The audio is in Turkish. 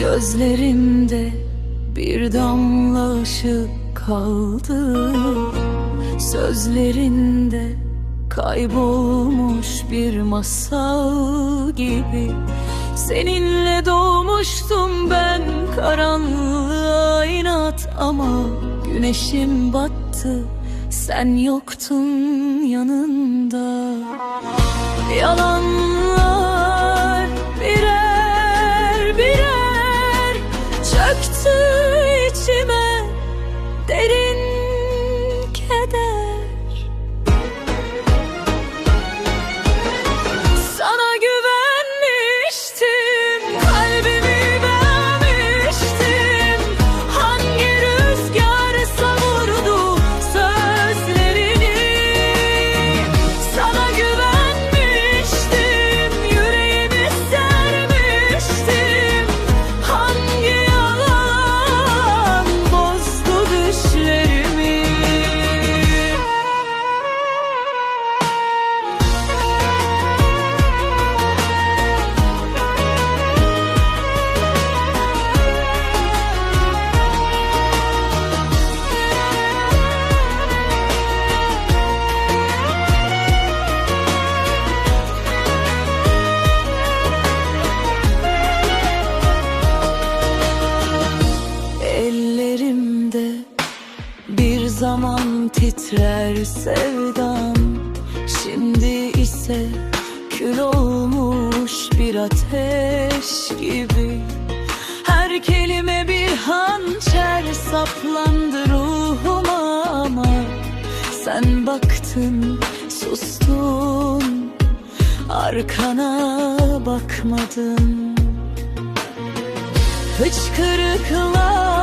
Gözlerimde bir damla ışık kaldı. Sözlerinde kaybolmuş bir masal gibi. Seninle doğmuştum ben karanlığa inat ama Güneşim battı sen yoktun yanında zaman titrer sevdam. Şimdi ise kül olmuş bir ateş gibi. Her kelime bir hançer saplandı ruhuma ama Sen baktın sustun arkana bakmadın. Hıçkırıklar